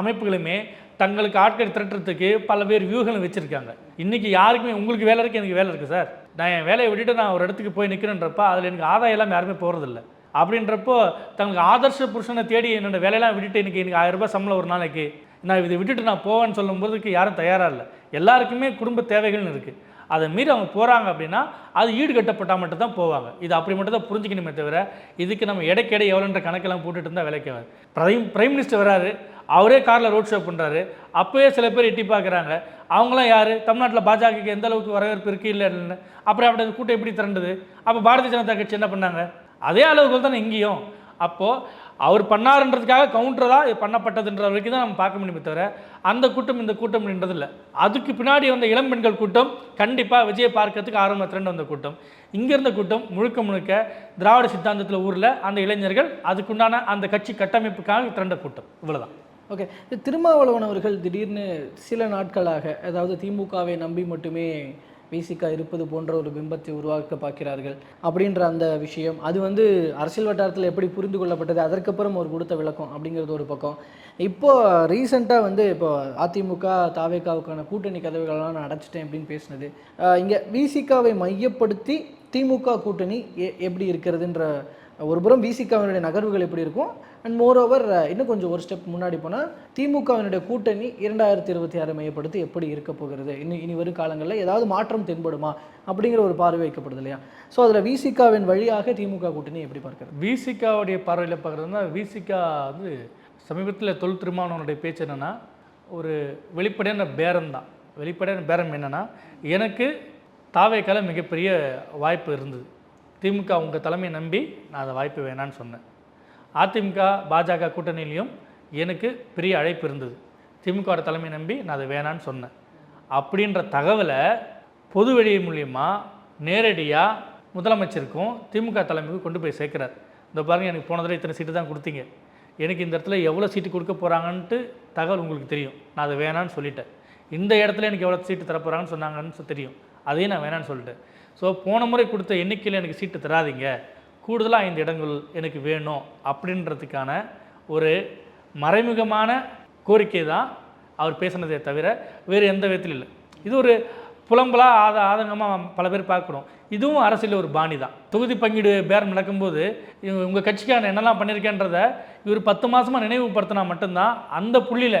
அமைப்புகளுமே தங்களுக்கு ஆட்கள் திரட்டுறதுக்கு பல பேர் வியூகங்களை வச்சுருக்காங்க. இன்றைக்கி யாருக்குமே உங்களுக்கு வேலை இருக்குது எனக்கு வேலை இருக்குது சார். நான் என் வேலையை விட்டுட்டு நான் ஒரு இடத்துக்கு போய் நிற்கிறேன்றப்ப அதில் எனக்கு ஆதாயம் எல்லாம் யாருமே போகிறதில்ல அப்படின்றப்போ தங்களுக்கு ஆதர்ஷ புருஷனை தேடி என்னோட வேலையெல்லாம் விட்டுட்டு எனக்கு எனக்கு ஆயிரம் ரூபாய் சம்பளம் ஒரு நாளைக்கு. நான் இதை விட்டுட்டு நான் போவேன்னு சொல்லும்போதுக்கு யாரும் தயாராக இல்லை. எல்லாருக்குமே குடும்ப தேவைகள்னு இருக்குது அதை மீறி அவங்க போகிறாங்க அப்படின்னா அது ஈடுகட்டப்பட்டால் மட்டும் தான் போவாங்க. இது அப்படி மட்டும் தான் புரிஞ்சுக்கணுமே தவிர இதுக்கு நம்ம இடைக்கிடை எவ்வளோன்ற கணக்கெல்லாம் போட்டுட்டு இருந்தால் வேலைக்கு ஆகாது பிரைம் பிரைம் மினிஸ்டர் வராரு. அவரே காரில் ரோட் ஷோ பண்ணுறாரு அப்போயே சில பேர் எட்டி பார்க்குறாங்க. அவங்களாம் யார்? தமிழ்நாட்டில் பாஜகவுக்கு எந்த அளவுக்கு வரவேற்பு இருக்குது இல்லைன்னு. அப்புறம் அப்படி அந்த கூட்டம் எப்படி திரண்டுது? அப்போ பாரதிய ஜனதா கட்சி என்ன பண்ணாங்க? அதே அளவுக்கு தானே இங்கேயும். அப்போது அவர் பண்ணாருன்றதுக்காக கவுண்டராக இது பண்ணப்பட்டதுன்ற வரைக்கும் தான் நம்ம பார்க்க முடியுமே தவிர அந்த கூட்டம் இந்த கூட்டம் இல்லை அதுக்கு பின்னாடி வந்த இளம் பெண்கள் கூட்டம் கண்டிப்பாக விஜயை பார்க்கறதுக்கு ஆர்வம் திரண்டு வந்த கூட்டம். இங்கே இருந்த கூட்டம் முழுக்க முழுக்க திராவிட சித்தாந்தத்தில் ஊரில் அந்த இளைஞர்கள் அதுக்குண்டான அந்த கட்சி கட்டமைப்புக்காக திரண்ட கூட்டம். இவ்வளோதான் ஓகே இது திருமாவளவன் அவர்கள் திடீர்னு சில நாட்களாக அதாவது திமுகவை நம்பி மட்டுமே விசிகா இருப்பது போன்ற ஒரு பிம்பத்தை உருவாக்க பார்க்கிறார்கள் அப்படின்ற அந்த விஷயம். அது வந்து அரசியல் வட்டாரத்தில் எப்படி புரிந்து கொள்ளப்பட்டது அதற்கப்புறம் அவர் கொடுத்த விளக்கம் அப்படிங்கிறது ஒரு பக்கம். இப்போது ரீசெண்டாக வந்து இப்போ அதிமுக தாவேக்காவுக்கான கூட்டணி கதவுகளெல்லாம் நான் அடைச்சிட்டேன் அப்படின்னு பேசினது. இங்கே விசிகாவை மையப்படுத்தி திமுக கூட்டணி எப்படி இருக்கிறதுன்ற ஒரு புறம் விசிகாவினுடைய நகர்வுகள் எப்படி இருக்கும்? அண்ட் மோர் ஓவர் இன்னும் கொஞ்சம் ஒரு ஸ்டெப் முன்னாடி போனால் திமுகவினுடைய கூட்டணி இரண்டாயிரத்தி இருபத்தி ஆறு மையப்படுத்தி எப்படி இருக்க போகிறது? இனி இனி வரும் காலங்களில் ஏதாவது மாற்றம் தென்படுமா? அப்படிங்கிற ஒரு பார்வை வைக்கப்படுது இல்லையா? ஸோ அதில் விசிகாவின் வழியாக திமுக கூட்டணி எப்படி பார்க்குறது? விசிகாவுடைய பார்வையில் பார்க்குறதுனா விசிகா வந்து சமீபத்தில் தொல் திருமாவளவனுடைய பேச்சு என்னென்னா ஒரு வெளிப்படையான பேரம் தான். வெளிப்படையான பேரம் என்னென்னா எனக்கு தாவேக்கால மிகப்பெரிய வாய்ப்பு இருந்தது. திமுக உங்கள் தலைமையை நம்பி நான் அதை வாய்ப்பு வேணான்னு சொன்னேன். அதிமுக பாஜக கூட்டணியிலையும் எனக்கு பெரிய அழைப்பு இருந்தது. திமுகவோட தலைமை நம்பி நான் அதை வேணான்னு சொன்னேன். அப்படின்ற தகவலை பொது வழி மூலியமாக நேரடியாக முதலமைச்சருக்கும் திமுக தலைமைக்கும் கொண்டு போய் சேர்க்குறார். இந்த பாருங்க எனக்கு போன தடவை இத்தனை சீட்டு தான் கொடுத்தீங்க. எனக்கு இந்த இடத்துல எவ்வளோ சீட்டு கொடுக்க போகிறாங்கன்ட்டு தகவல் உங்களுக்கு தெரியும். நான் அதை வேணான்னு சொல்லிட்டேன். இந்த இடத்துல எனக்கு எவ்வளோ சீட்டு தரப்போகிறாங்கன்னு சொன்னாங்கன்னு தெரியும். அதையும் நான் வேணான்னு சொல்லிட்டேன். ஸோ போன முறை கொடுத்த எண்ணிக்கையில் எனக்கு சீட்டு தராதீங்க. கூடுதலாக ஐந்து இடங்கள் எனக்கு வேணும் அப்படின்றதுக்கான ஒரு மறைமுகமான கோரிக்கை தான் அவர் பேசினதே தவிர வேறு எந்த விதத்திலும் இல்லை. இது ஒரு புலம்பலாக ஆத ஆதங்கமாக பல பேர் பார்க்கணும் இதுவும் அரசியல் ஒரு பாணி தான். தொகுதி பங்கீடு பேரம் நடக்கும்போது இவங்க உங்கள் கட்சிக்கான என்னெல்லாம் பண்ணியிருக்கேன்றதை இவர் பத்து மாதமாக நினைவுபடுத்தினா மட்டும்தான் அந்த புள்ளியில்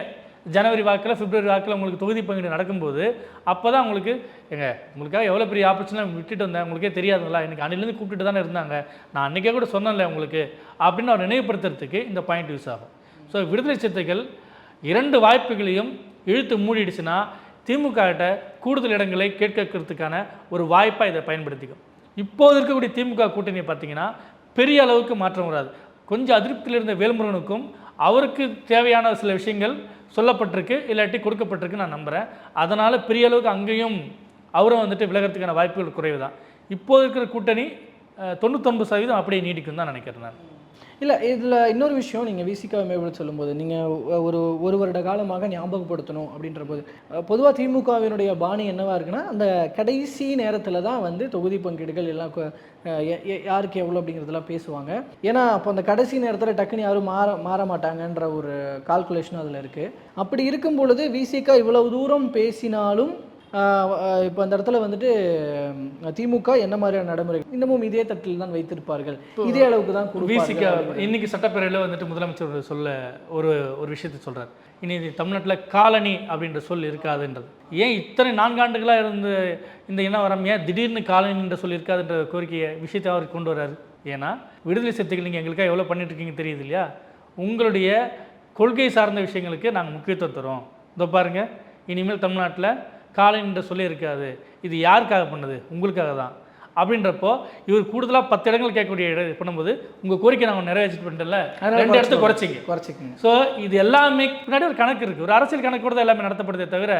ஜனவரி வாக்கில் பிப்ரவரி வாக்கில் உங்களுக்கு தொகுதி பங்கீடு நடக்கும்போது அப்போ தான் உங்களுக்கு எங்க உங்களுக்காக எவ்வளோ பெரிய ஆப்பர்ச்சுனிட்டி விட்டுட்டு வந்தேன் உங்களுக்கே தெரியாதுங்களா? எனக்கு அன்னிலேருந்து கூப்பிட்டு தானே இருந்தாங்க. நான் அன்றைக்கே கூட சொன்னேன்ல உங்களுக்கு அப்படின்னு அவர் நினைவுபடுத்துறதுக்கு இந்த பாயிண்ட் யூஸ் ஆகும். ஸோ விடுதலை சிறுத்தைகள் இரண்டு வாய்ப்புகளையும் இழுத்து மூடிடுச்சுன்னா திமுக கிட்ட கூடுதல் இடங்களை கேட்கறதுக்கான ஒரு வாய்ப்பாக இதை பயன்படுத்திக்கும். இப்போது இருக்கக்கூடிய திமுக கூட்டணியை பார்த்தீங்கன்னா பெரிய அளவுக்கு மாற்றம் வராது. கொஞ்சம் அதிருப்தியில் இருந்த வேல்முருகனுக்கும் அவருக்கு தேவையான சில விஷயங்கள் சொல்லப்பட்டிருக்கு இல்லாட்டி கொடுக்கப்பட்டிருக்கு நான் நம்புகிறேன் அதனால் பெரிய அளவுக்கு அங்கேயும் அவரும் வந்துட்டு விலகிறதுக்கான வாய்ப்புகள் குறைவு தான் இப்போது இருக்கிற கூட்டணி தொண்ணூத்தொம்பது தொண்ணூத்தொன்பது சதவீதம் அப்படியே நீடிக்கும் தான் நினைக்கிறேன் நான். இல்லை இதில் இன்னொரு விஷயம் நீங்கள் விசிகா மேம்பட சொல்லும்போது நீங்கள் ஒரு ஒரு வருட காலமாக ஞாபகப்படுத்தணும் அப்படின்ற போது பொதுவாக திமுகவினுடைய பாணி என்னவாக இருக்குன்னா அந்த கடைசி நேரத்தில் தான் வந்து தொகுதி பங்கீடுகள் எல்லாம் யாருக்கு எவ்வளோ அப்படிங்கிறதெல்லாம் பேசுவாங்க. ஏன்னா அப்போ அந்த கடைசி நேரத்தில் டக்குன்னு யாரும் மாற மாற மாட்டாங்கன்ற ஒரு கால்குலேஷன் அதில் இருக்குது அப்படி இருக்கும் பொழுது விசிகா இவ்வளவு தூரம் பேசினாலும் இப்போ அந்த இடத்துல வந்துட்டு திமுக என்ன மாதிரியான நடைமுறை இன்னமும் இதே தட்டில் தான் வைத்திருப்பார்கள். இதே அளவுக்கு தான் விசிக இன்னைக்கு சட்டப்பேரவையில் வந்துட்டு முதலமைச்சர் சொல்ல ஒரு ஒரு விஷயத்தை சொல்றார். இனி தமிழ்நாட்டில் காலனி அப்படின்ற சொல் இருக்காதுன்றது. ஏன் இத்தனை நான்காண்டுகளாக இருந்து இந்த இனம் வரம் ஏன் திடீர்னு காலனின்ற சொல் இருக்காதுன்ற கோரிக்கையை விஷயத்தை அவர் கொண்டு வராரு ஏன்னா விடுதலை சிறுத்தைகள் நீங்கள் எங்களுக்காக எவ்வளோ பண்ணிட்டு இருக்கீங்க தெரியுது இல்லையா? உங்களுடைய கொள்கை சார்ந்த விஷயங்களுக்கு நாங்கள் முக்கியத்துவம் தரோம் இதோ பாருங்க இனிமேல் தமிழ்நாட்டில் காலனின்ற சொல்லி இருக்காது இது யாருக்காக பண்ணது? உங்களுக்காக தான் அப்படின்றப்போ இவர் கூடுதலாக பத்து இடங்கள் கேட்கக்கூடிய இடம் பண்ணும்போது உங்கள் கோரிக்கை நாங்கள் நிறைவேற்றிட்டு பண்ணிட்டல ரெண்டு இடத்த குறைச்சு- குறைச்சிங்க. குறைச்சிக்கங்க. ஸோ இது எல்லாமே பின்னாடி ஒரு கணக்கு இருக்குது ஒரு அரசியல் கணக்கு கூட எல்லாமே நடத்தப்படுதே தவிர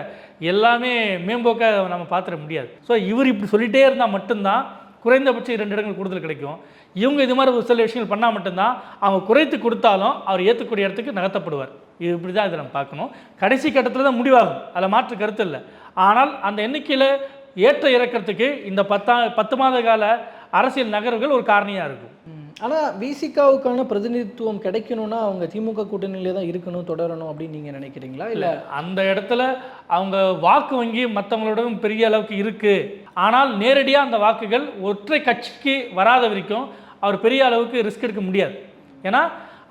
எல்லாமே மேம்போக்காக நம்ம பார்த்துட முடியாது. ஸோ இவர் இப்படி சொல்லிட்டே இருந்தால் மட்டும்தான் குறைந்தபட்சம் இரண்டு இடங்கள் கூடுதல் கிடைக்கும். இவங்க இது மாதிரி ஒரு சில விஷயங்கள் பண்ணால் மட்டும்தான் அவங்க குறைத்து கொடுத்தாலும் அவர் ஏற்றக்கூடிய இடத்துக்கு நகர்த்தப்படுவார். இது இப்படி தான் இதை நம்ம பார்க்கணும். கடைசி கட்டத்தில் தான் முடிவாகும். அதில் மாற்று கருத்து இல்லை. ஆனால் அந்த எண்ணிக்கையில் ஏற்ற இறக்கிறதுக்கு இந்த பத்தா பத்து மாத கால அரசியல் நகர்வுகள் ஒரு காரணியாக இருக்கும். ஆனால் விசிகாவுக்கான பிரதிநிதித்துவம் கிடைக்கணும்னா அவங்க திமுக கூட்டணியிலே தான் இருக்கணும் தொடரணும் அப்படின்னு நீங்கள் நினைக்கிறீங்களா? இல்லை அந்த இடத்துல அவங்க வாக்கு வங்கி மற்றவங்களோடவும் பெரிய அளவுக்கு இருக்குது ஆனால் நேரடியாக அந்த வாக்குகள் ஒற்றை கட்சிக்கு வராத வரைக்கும் அவர் பெரிய அளவுக்கு ரிஸ்க் எடுக்க முடியாது. ஏன்னா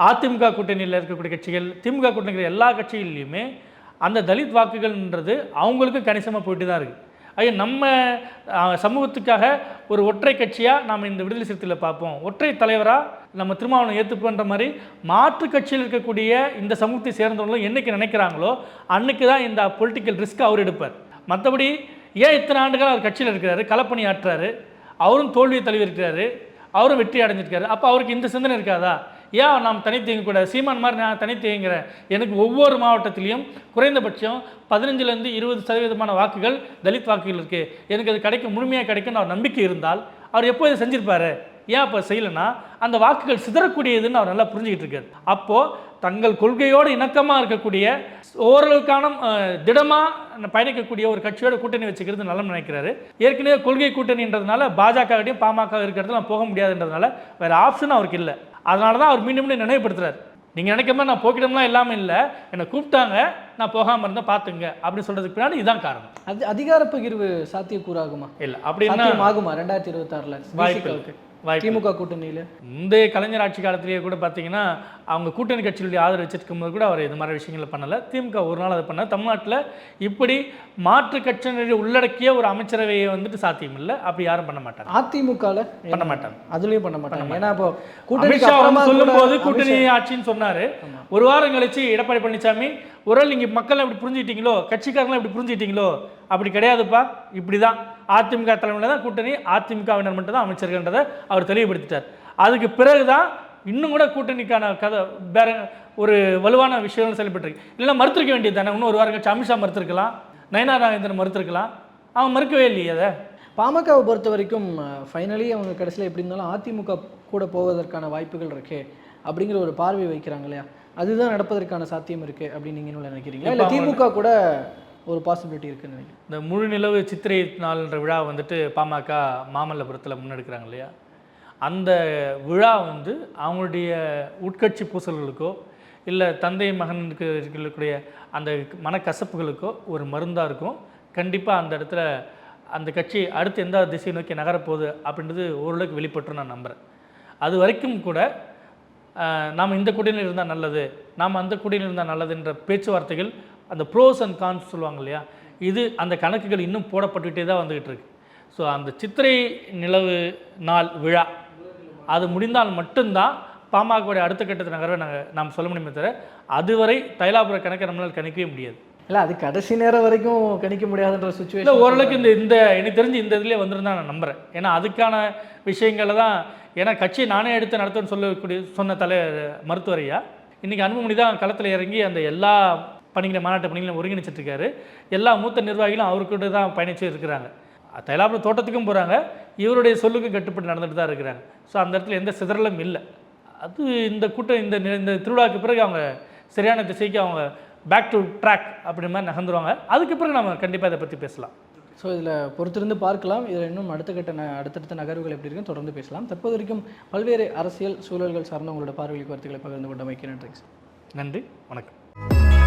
அதிமுக கூட்டணியில் இருக்கக்கூடிய கட்சிகள் திமுக கூட்டணியில் எல்லா கட்சிகள்லையுமே அந்த தலித் வாக்குகள்ன்றது அவங்களுக்கு கணிசமாக போயிட்டு தான் இருக்குது ஐயோ நம்ம சமூகத்துக்காக ஒரு ஒற்றை கட்சியாக நாம் இந்த விடுதலை சிறுத்தையில் பார்ப்போம். ஒற்றை தலைவராக நம்ம திருமாவளவன் ஏற்றுப்போன்ற மாதிரி மாற்று கட்சியில் இருக்கக்கூடிய இந்த சமூகத்தை சேர்ந்தவங்களும் என்றைக்கு நினைக்கிறாங்களோ அன்னைக்கு தான் இந்த பொலிட்டிக்கல் ரிஸ்க் அவர் எடுப்பார். மற்றபடி ஏன் இத்தனை ஆண்டுகள் அவர் கட்சியில் இருக்கிறாரு? களப்பணி ஆற்றுறாரு அவரும் தோல்வியை தழுவி இருக்கிறாரு. அவரும் வெற்றி அடைஞ்சிருக்காரு. அப்போ அவருக்கு இந்த சிந்தனை இருக்காதா? ஏன் நாம் தனித்து இயங்கக்கூடாது சீமான் மாதிரி நான் தனித்து இயங்குறேன் எனக்கு ஒவ்வொரு மாவட்டத்திலையும் குறைந்தபட்சம் பதினஞ்சுலேருந்து இருபது சதவீதமான வாக்குகள் தலித் வாக்குகள் இருக்குது எனக்கு அது கிடைக்கும் முழுமையாக கிடைக்கும்னு அவர் நம்பிக்கை இருந்தால் அவர் எப்போ இதை செஞ்சுருப்பார்? ஏன் அப்போ செய்யலைன்னா அந்த வாக்குகள் சிதறக்கூடியதுன்னு அவர் நல்லா புரிஞ்சுக்கிட்டு இருக்காரு. அப்போது தங்கள் கொள்கையோடு இணக்கமாக இருக்கக்கூடிய ஓரளவுக்கான திடமாக பயணிக்கக்கூடிய ஒரு கட்சியோட கூட்டணி வச்சுக்கிறது நல்ல நினைக்கிறாரு. ஏற்கனவே கொள்கை கூட்டணின்றதுனால பாஜகவிடையும் பாமக இருக்கிறதுலாம் போக முடியாதுன்றதுனால வேறு ஆப்ஷன் அவருக்கு இல்லை. அதனால தான் அவர் மீண்டும் மீண்டும் நினைவுபடுத்துறாரு. நீங்கள் நினைக்கிற மாதிரி நான் போக்கிடம்லாம் இல்லாமல் இல்லை. என்னை கூப்பிட்டாங்க நான் போகாமல் இருந்தால் பார்த்துங்க அப்படின்னு சொல்கிறதுக்கு பின்னாடி இதுதான் காரணம். அது அதிகார பகிர்வு சாத்தியக்கூறாகுமா? இல்லை அப்படின்னா சாத்தியமாகுமா? ரெண்டாயிரத்தி இருபத்தாறுல. வாய்ப்பு திமுக கூட்டணியில? முந்தைய கலைஞர் ஆட்சி காலத்திலேயே கூட பார்த்தீங்கன்னா அவங்க கூட்டணி கட்சிகளுடைய ஆதரவு வச்சிருக்கும் போது கூட அவர் இது மாதிரி விஷயங்களை பண்ணலை. திமுக ஒரு நாள் அதை பண்ண தமிழ்நாட்டில் இப்படி மாற்று கட்சியினரை உள்ளடக்கிய ஒரு அமைச்சரவையை வந்துட்டு சாத்தியம் இல்லை. அப்படி யாரும் பண்ண மாட்டாங்க. அதிமுகல? பண்ண மாட்டாங்க. அதுலயும் பண்ண மாட்டாங்க. ஏன்னா இப்போ வந்து சொல்லும் போது கூட்டணி ஆட்சின்னு சொன்னாரு. ஒரு வாரம் கழிச்சு எடப்பாடி பழனிசாமி ஒரு வேளை நீங்க மக்கள் இப்படி புரிஞ்சுக்கிட்டீங்களோ? கட்சிக்காரங்களாம் இப்படி புரிஞ்சுக்கிட்டீங்களோ? அப்படி கிடையாதுப்பா. இப்படி தான் அதிமுக தலைமையில் தான் கூட்டணி அதிமுகவினர் மட்டும் தான் அமைச்சர்கள்ன்றதை அவர் தெளிவுபடுத்திட்டார். அதுக்கு பிறகு தான் இன்னும் கூட கூட்டணிக்கான கதை வேற ஒரு வலுவான விஷயங்கள் செயல்பட்டுருக்கு. இல்லைன்னா மறுத்திருக்க வேண்டியது தானே. இன்னும் ஒரு வாரம் கழிச்சு அமித்ஷா மறுத்திருக்கலாம் நயனா நாகேந்திரன் மறுத்திருக்கலாம். அவன் மறுக்கவே இல்லையே அதை. பாமகவை பொறுத்த வரைக்கும் ஃபைனலி அவங்க கடைசியில் எப்படி இருந்தாலும் அதிமுக கூட போவதற்கான வாய்ப்புகள் இருக்கே அப்படிங்கிற ஒரு பார்வை வைக்கிறாங்க இல்லையா? அதுதான் நடப்பதற்கான சாத்தியம் இருக்கு அப்படின்னு நீங்க என்ன நினைக்கிறீங்களா? இல்லை திமுக கூட ஒரு பாசிபிலிட்டி இருக்குன்னு நினைக்கிறேன். இந்த முழு நிலவு சித்திரை நாள்ன்ற விழா வந்துட்டு பாமக மாமல்லபுரத்தில் முன்னெடுக்கிறாங்க இல்லையா? அந்த விழா வந்து அவங்களுடைய உட்கட்சி பூசல்களுக்கோ இல்லை தந்தை மகனுக்கு இருக்கக்கூடிய அந்த மனக்கசப்புகளுக்கோ ஒரு மருந்தாக இருக்கும். கண்டிப்பாக அந்த இடத்துல அந்த கட்சி அடுத்து எந்த திசையை நோக்கி நகரப்போகுது அப்படின்றது ஓரளவுக்கு வெளிப்பட்டு நான் நம்புகிறேன் அது வரைக்கும் கூட நாம் இந்த குடியில் இருந்தால் நல்லது நாம் அந்த குடியில் இருந்தால் நல்லதுன்ற பேச்சுவார்த்தைகள் அந்த ப்ரோஸ் அண்ட் கான்ஸ் சொல்லுவாங்க இல்லையா? இது அந்த கணக்குகள் இன்னும் போடப்பட்டுக்கிட்டே தான் வந்துக்கிட்டு இருக்கு. ஸோ அந்த சித்திரை நிலவு நாள் விழா அது முடிந்தால் மட்டும்தான் பாமகவுடைய அடுத்த கட்டத்தை நகர்வை நாங்கள் நாம் சொல்ல முடியுமே தவிர அதுவரை தைலாபுர கணக்கை நம்மளால் கணிக்கவே முடியாது. இல்லை அது கடைசி நேரம் வரைக்கும் கணிக்க முடியாதுன்ற சுச்சுவேஷன் ஓரளவுக்கு இந்த இந்த எனக்கு தெரிஞ்சு இந்த இதுலேயே வந்துருந்தா நான் நம்புகிறேன் ஏன்னா அதுக்கான விஷயங்களை தான் ஏன்னா கட்சியை நானே எடுத்து நடத்துன்னு சொல்லக்கூடிய சொன்ன தலை மருத்துவர் ஐயா இன்றைக்கி அன்புமணி தான் களத்தில் இறங்கி அந்த எல்லா பணிகளையும் மாநாட்டு பணிகளையும் ஒருங்கிணைச்சிட்டு இருக்காரு எல்லா மூத்த நிர்வாகிகளும் அவர்கிட்ட தான் பயணிச்சு இருக்கிறாங்க. தைலாபுரம் தோட்டத்துக்கும் போகிறாங்க இவருடைய சொல்லுக்கும் கட்டுப்பட்டு நடந்துட்டு தான் இருக்கிறாங்க. ஸோ அந்த இடத்துல எந்த சிதறலும் இல்லை. அது இந்த கூட்டம் இந்த இந்த திருவிழாவுக்கு பிறகு அவங்க சரியான திசைக்கு அவங்க பேக் டு ட்ராக் அப்படி மாதிரி நகர்ந்துருவாங்க. அதுக்கு பிறகு நம்ம கண்டிப்பாக இதை பற்றி பேசலாம். ஸோ இதில் பொறுத்திருந்து பார்க்கலாம். இதில் இன்னும் அடுத்த கட்ட ந அடுத்தடுத்த நகர்வுகள் எப்படி இருக்குன்னு தொடர்ந்து பேசலாம். தற்போது வரைக்கும் பல்வேறு அரசியல் சூழல்கள் சார்ந்த உங்களோட பார்வைகளுக்கு கருத்துக்களை பகிர்ந்து கொண்டமைக்கு நன்றி. நன்றி. வணக்கம்.